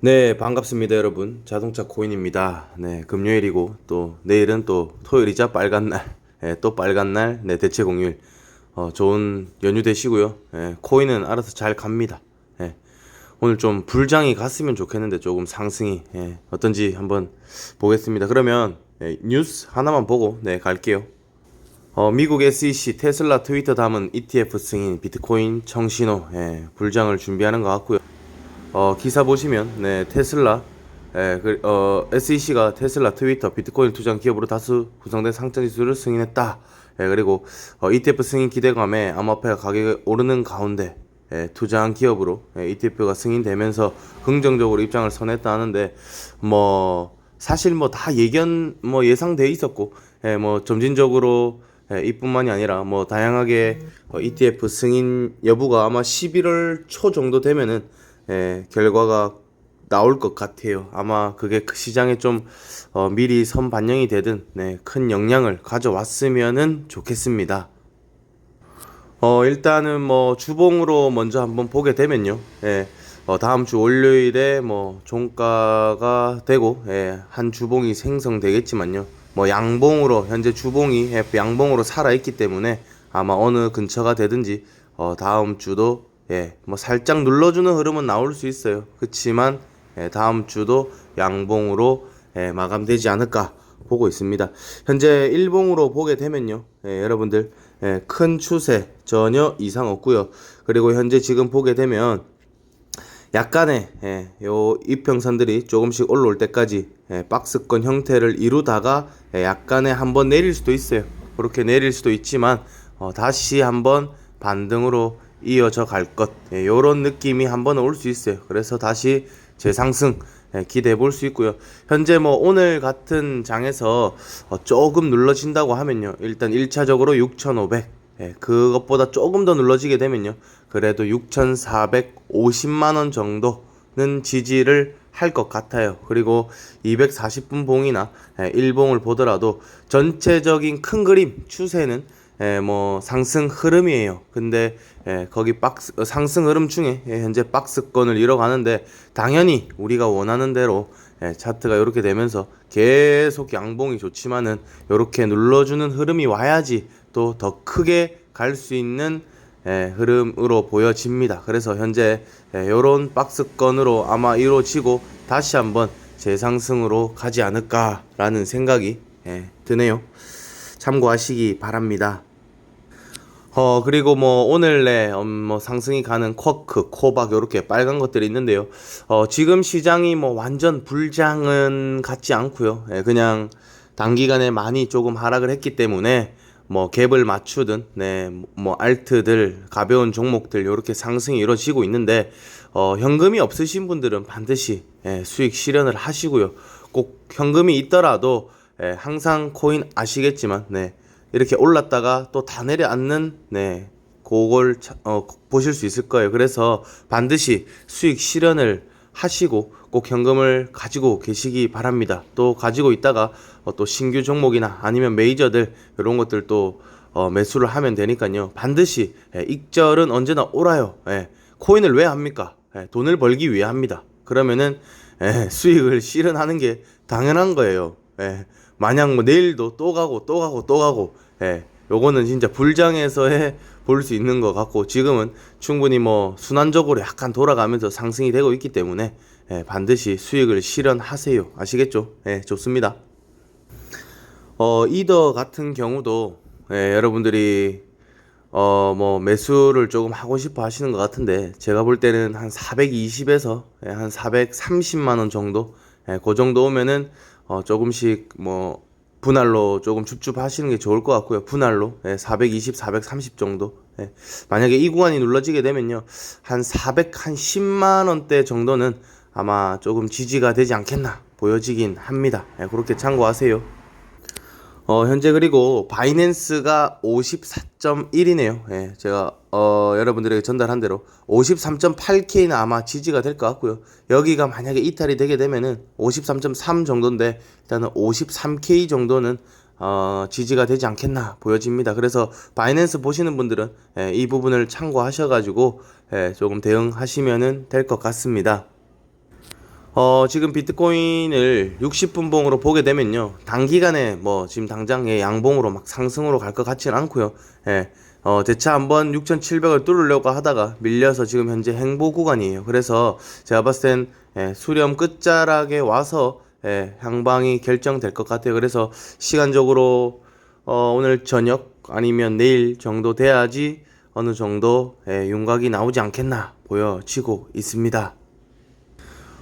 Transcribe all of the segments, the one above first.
네, 반갑습니다, 여러분. 자동차 코인입니다. 네, 금요일이고, 또, 내일은 또 토요일이자 빨간 날. 예, 또 빨간 날, 네, 대체 공휴일. 어, 좋은 연휴 되시고요. 예, 코인은 알아서 잘 갑니다. 예, 오늘 좀 불장이 갔으면 좋겠는데, 조금 상승이, 예, 어떤지 한번 보겠습니다. 그러면, 예, 뉴스 하나만 보고, 네, 갈게요. 어, 미국 SEC, 테슬라, 트위터 담은 ETF 승인, 비트코인, 청신호, 예, 불장을 준비하는 것 같고요. 어, 기사 보시면 네, 테슬라 예, 그, 어, SEC가 테슬라, 트위터, 비트코인 투자한 기업으로 다수 구성된 상장 지수를 승인했다. 예, 그리고 어, ETF 승인 기대감에 암호화폐 가격이 오르는 가운데 예, 투자한 기업으로 예, ETF가 승인되면서 긍정적으로 입장을 선했다 하는데 뭐 사실 뭐 다 예견 뭐 예상돼 있었고 예, 뭐 점진적으로 예, 이뿐만이 아니라 뭐 다양하게 어, ETF 승인 여부가 아마 11월 초 정도 되면은 예, 결과가 나올 것 같아요. 아마 그게 그 시장에 좀 어, 미리 선 반영이 되든 네, 큰 영향을 가져왔으면은 좋겠습니다. 어, 일단은 뭐 주봉으로 먼저 한번 보게 되면요. 예, 어, 다음 주 월요일에 뭐 종가가 되고 예, 한 주봉이 생성되겠지만요. 뭐 양봉으로 현재 주봉이 예, 양봉으로 살아 있기 때문에 아마 어느 근처가 되든지 어, 다음 주도 예, 뭐 살짝 눌러주는 흐름은 나올 수 있어요. 그렇지만 예, 다음 주도 양봉으로 예, 마감되지 않을까 보고 있습니다. 현재 일봉으로 보게 되면요, 예, 여러분들 예, 큰 추세 전혀 이상 없고요. 그리고 현재 지금 보게 되면 약간의 예, 요 이평선들이 조금씩 올라올 때까지 예, 박스권 형태를 이루다가 예, 약간의 한번 내릴 수도 있어요. 그렇게 내릴 수도 있지만 어, 다시 한번 반등으로 이어져 갈 것. 예, 요런 느낌이 한번 올 수 있어요. 그래서 다시 재상승 예, 기대해 볼 수 있고요. 현재 뭐 오늘 같은 장에서 어, 조금 눌러진다고 하면요. 일단 1차적으로 6,500. 예, 그것보다 조금 더 눌러지게 되면요. 그래도 6,450만 원 정도는 지지를 할 것 같아요. 그리고 240분 봉이나 예, 일봉을 보더라도 전체적인 큰 그림 추세는 예, 뭐 상승 흐름이에요. 근데 예, 거기 박스 어, 상승 흐름 중에 예, 현재 박스권을 이뤄가는데 당연히 우리가 원하는 대로 예, 차트가 이렇게 되면서 계속 양봉이 좋지만은 이렇게 눌러주는 흐름이 와야지 또 더 크게 갈 수 있는 예, 흐름으로 보여집니다. 그래서 현재 이런 박스권으로 아마 이루어지고 다시 한번 재상승으로 가지 않을까라는 생각이 예, 드네요. 참고하시기 바랍니다. 어 그리고 뭐 오늘 내 음, 뭐 상승이 가는 쿼크, 코박 요렇게 빨간 것들이 있는데요. 어 지금 시장이 뭐 완전 불장은 같지 않고요. 예, 그냥 단기간에 많이 조금 하락을 했기 때문에 뭐 갭을 맞추든 네 뭐 알트들 가벼운 종목들 요렇게 상승이 이루어지고 있는데 어 현금이 없으신 분들은 반드시 예, 수익 실현을 하시고요. 꼭 현금이 있더라도 예, 항상 코인 아시겠지만 네. 이렇게 올랐다가 또 다 내려앉는 네 그걸 차, 어, 보실 수 있을 거예요. 그래서 반드시 수익 실현을 하시고 꼭 현금을 가지고 계시기 바랍니다. 또 가지고 있다가 어, 또 신규 종목이나 아니면 메이저들 이런 것들 또 어, 매수를 하면 되니까요. 반드시 예, 익절은 언제나 옳아요. 예, 코인을 왜 합니까? 예, 돈을 벌기 위해 합니다. 그러면은 예, 수익을 실현하는 게 당연한 거예요. 예, 마냥 뭐 내일도 또 가고 또 가고 또 가고. 예. 요거는 진짜 불장에서의 볼 수 있는 것 같고 지금은 충분히 뭐 순환적으로 약간 돌아가면서 상승이 되고 있기 때문에 예, 반드시 수익을 실현하세요. 아시겠죠? 예 좋습니다. 어 이더 같은 경우도 예, 여러분들이 어 뭐 매수를 조금 하고 싶어 하시는 것 같은데 제가 볼 때는 한 420에서 예, 한 430만 원 정도? 예, 그 정도 오면은 어, 조금씩 뭐 분할로 조금 줍줍 하시는 게 좋을 것 같고요. 분할로 예, 420, 430 정도. 예. 만약에 이 구간이 눌러지게 되면요, 한 400, 한 10만 원대 정도는 아마 조금 지지가 되지 않겠나 보여지긴 합니다. 예, 그렇게 참고하세요. 어, 현재 그리고 바이낸스가 54.1이네요. 예, 제가 어, 여러분들에게 전달한 대로 53.8K는 아마 지지가 될 것 같고요. 여기가 만약에 이탈이 되게 되면은 53.3 정도인데 일단은 53K 정도는 어, 지지가 되지 않겠나 보여집니다. 그래서 바이낸스 보시는 분들은 예, 이 부분을 참고하셔가지고 예, 조금 대응하시면은 될 것 같습니다. 어, 지금 비트코인을 60분 봉으로 보게 되면요. 단기간에 뭐 지금 당장 예, 양봉으로 막 상승으로 갈 것 같지는 않고요. 예. 어, 대차 한번 6,700을 뚫으려고 하다가 밀려서 지금 현재 행보 구간이에요. 그래서 제가 봤을 땐 예, 수렴 끝자락에 와서 예, 향방이 결정될 것 같아요. 그래서 시간적으로 어, 오늘 저녁 아니면 내일 정도 돼야지 어느 정도 예, 윤곽이 나오지 않겠나 보여지고 있습니다.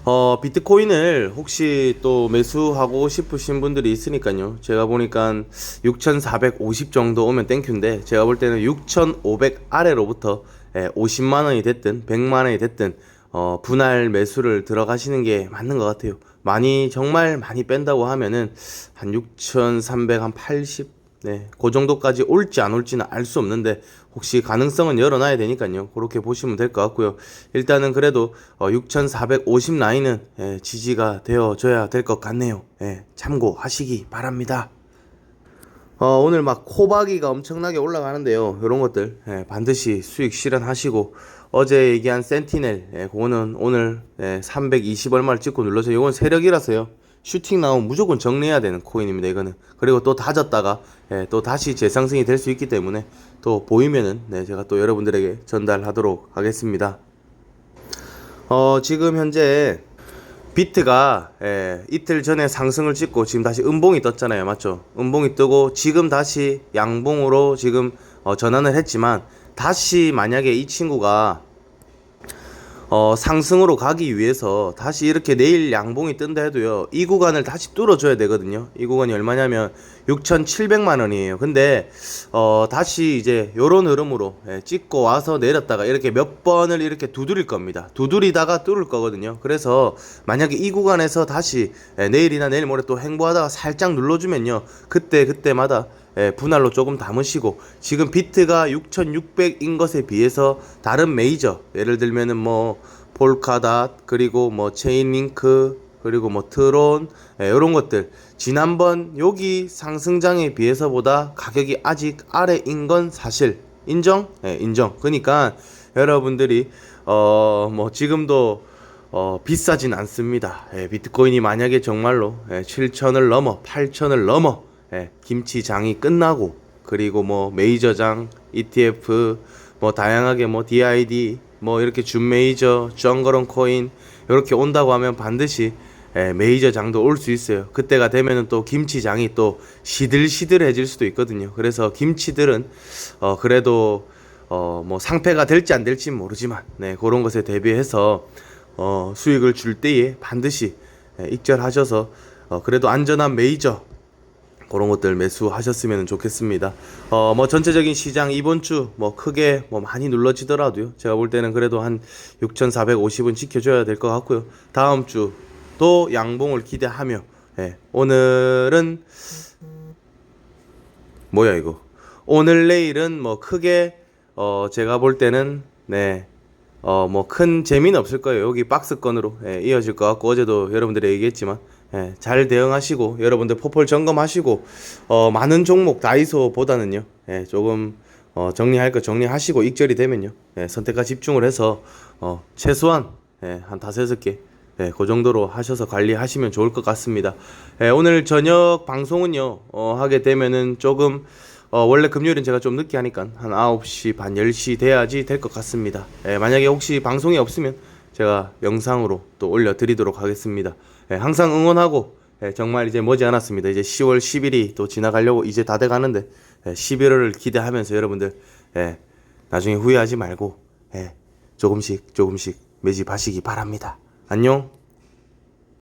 어, 비트코인을 혹시 또 매수하고 싶으신 분들이 있으니까요. 제가 보니까 6,450 정도 오면 땡큐인데, 제가 볼 때는 6,500 아래로부터 예, 50만 원이 됐든, 100만 원이 됐든, 어, 분할 매수를 들어가시는 게 맞는 것 같아요. 많이, 정말 많이 뺀다고 하면은, 한 6,300, 한 80, 네, 그 정도까지 올지 안 올지는 알 수 없는데 혹시 가능성은 열어놔야 되니까요. 그렇게 보시면 될 것 같고요. 일단은 그래도 어, 6,450 라인은 예, 지지가 되어줘야 될 것 같네요. 예, 참고하시기 바랍니다. 어, 오늘 막 코박이가 엄청나게 올라가는데요. 이런 것들 예, 반드시 수익 실현하시고 어제 얘기한 센티넬 예, 그거는 오늘 예, 320 얼마를 찍고 눌러서 이건 세력이라서요. 슈팅 나오면 무조건 정리해야 되는 코인입니다. 이거는 그리고 또 다졌다가 예, 또 다시 재상승이 될 수 있기 때문에 또 보이면은 네, 제가 또 여러분들에게 전달하도록 하겠습니다. 어, 지금 현재 비트가 예, 이틀 전에 상승을 찍고 지금 다시 음봉이 떴잖아요. 맞죠? 음봉이 뜨고 지금 다시 양봉으로 지금 어, 전환을 했지만 다시 만약에 이 친구가 어, 상승으로 가기 위해서 다시 이렇게 내일 양봉이 뜬다 해도요, 이 구간을 다시 뚫어줘야 되거든요. 이 구간이 얼마냐면 6,700만 원이에요. 근데, 어, 다시 이제 요런 흐름으로 예, 찍고 와서 내렸다가 이렇게 몇 번을 이렇게 두드릴 겁니다. 두드리다가 뚫을 거거든요. 그래서 만약에 이 구간에서 다시 예, 내일이나 내일 모레 또 행보하다가 살짝 눌러주면요. 그때, 그때마다 예, 분할로 조금 담으시고 지금 비트가 6,600인 것에 비해서 다른 메이저 예를 들면은 뭐 폴카닷 그리고 뭐 체인링크 그리고 뭐 트론 예, 이런 것들 지난번 여기 상승장에 비해서보다 가격이 아직 아래인 건 사실 인정? 예, 인정. 그러니까 여러분들이 어 뭐 지금도 어, 비싸진 않습니다. 예, 비트코인이 만약에 정말로 예, 7천을 넘어 8천을 넘어 예, 김치장이 끝나고 그리고 뭐 메이저장, ETF 뭐 다양하게 뭐 DID 뭐 이렇게 준 메이저, 정거런 코인 이렇게 온다고 하면 반드시 예, 메이저 장도 올 수 있어요. 그때가 되면은 또 김치장이 또 시들시들해질 수도 있거든요. 그래서 김치들은 어 그래도 어 뭐 상패가 될지 안 될지 모르지만 네 그런 것에 대비해서 어 수익을 줄 때에 반드시 예, 익절하셔서 어 그래도 안전한 메이저 그런 것들 매수하셨으면 좋겠습니다. 어, 뭐 전체적인 시장 이번 주 뭐 크게 뭐 많이 눌러지더라도요. 제가 볼 때는 그래도 한 6,450은 지켜줘야 될 것 같고요. 다음 주 도 양봉을 기대하며 예, 오늘은 뭐야 이거? 오늘 내일은 뭐 크게 어 제가 볼 때는 네. 어 뭐 큰 재미는 없을 거예요. 여기 박스권으로 예, 이어질 것 같고 어제도 여러분들이 얘기했지만 예, 잘 대응하시고 여러분들 포폴 점검하시고 어 많은 종목 다이소보다는요. 예, 조금 어 정리할 거 정리하시고 익절이 되면요. 예, 선택과 집중을 해서 어 최소한 예, 한 다섯 여섯 개 예, 그 정도로 하셔서 관리하시면 좋을 것 같습니다. 예, 오늘 저녁 방송은요, 어, 하게 되면은 조금, 어, 원래 금요일은 제가 좀 늦게 하니까 한 9시 반, 10시 돼야지 될 것 같습니다. 예, 만약에 혹시 방송이 없으면 제가 영상으로 또 올려드리도록 하겠습니다. 예, 항상 응원하고, 예, 정말 이제 머지 않았습니다. 이제 10월 10일이 또 지나가려고 이제 다 돼가는데, 예, 11월을 기대하면서 여러분들, 예, 나중에 후회하지 말고, 예, 조금씩 조금씩 매집하시기 바랍니다. 안녕.